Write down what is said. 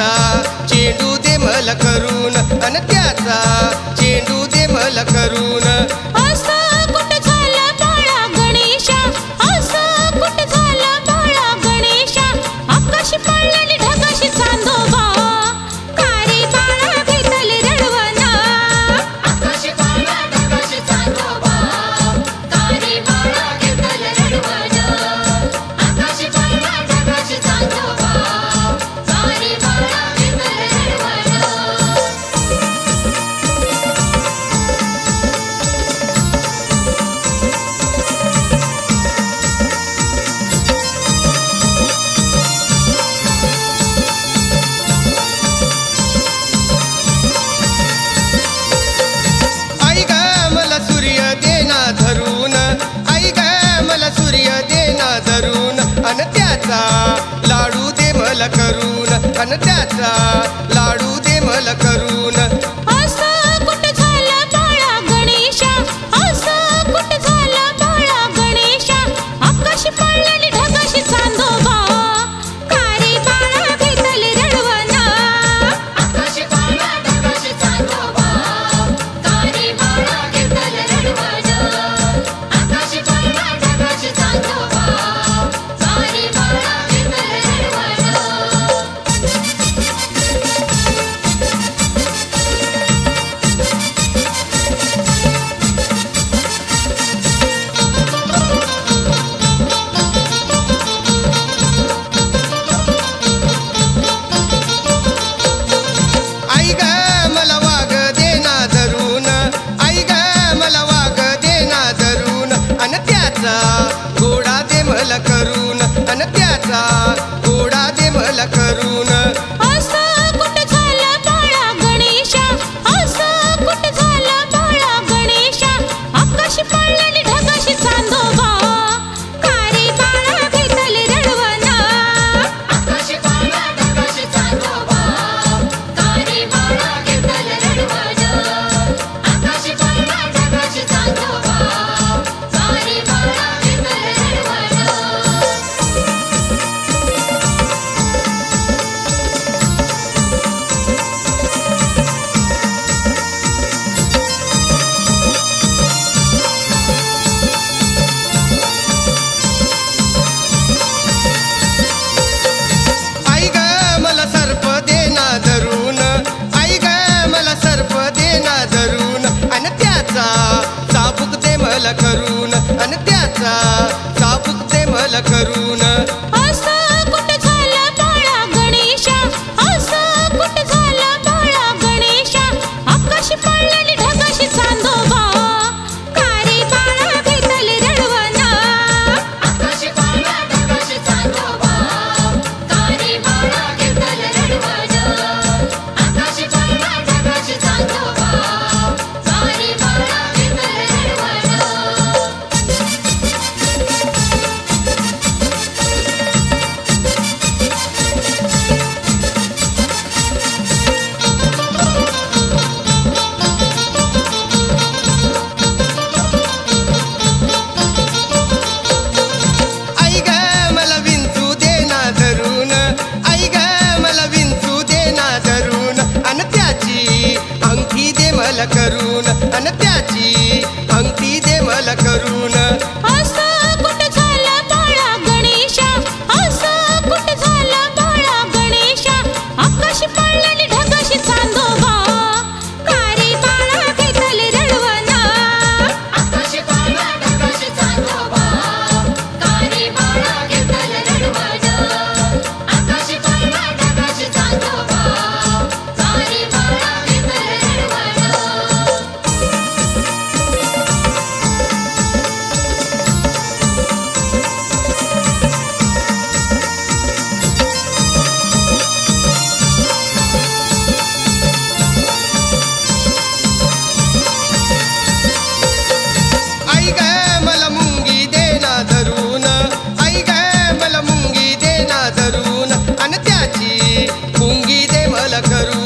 त्याचा चेंडू दे मला करून अन त्याचा चेंडू दे मला करून. सूर्य देना धरून अन त्याचा लाडू दे मला करून अन त्याचा लाडू दे मला करून मला करून. अन त्याचा गोडा दे मला करून. त्याचा चाबूक करून आणि त्याचा चाबूक दे मला करून मला करून अन त्याची अंगठी दे मला करून. गणेशा? गणेशा? आकाशी ಕುಂಗಿದೆ ಮಲಕರು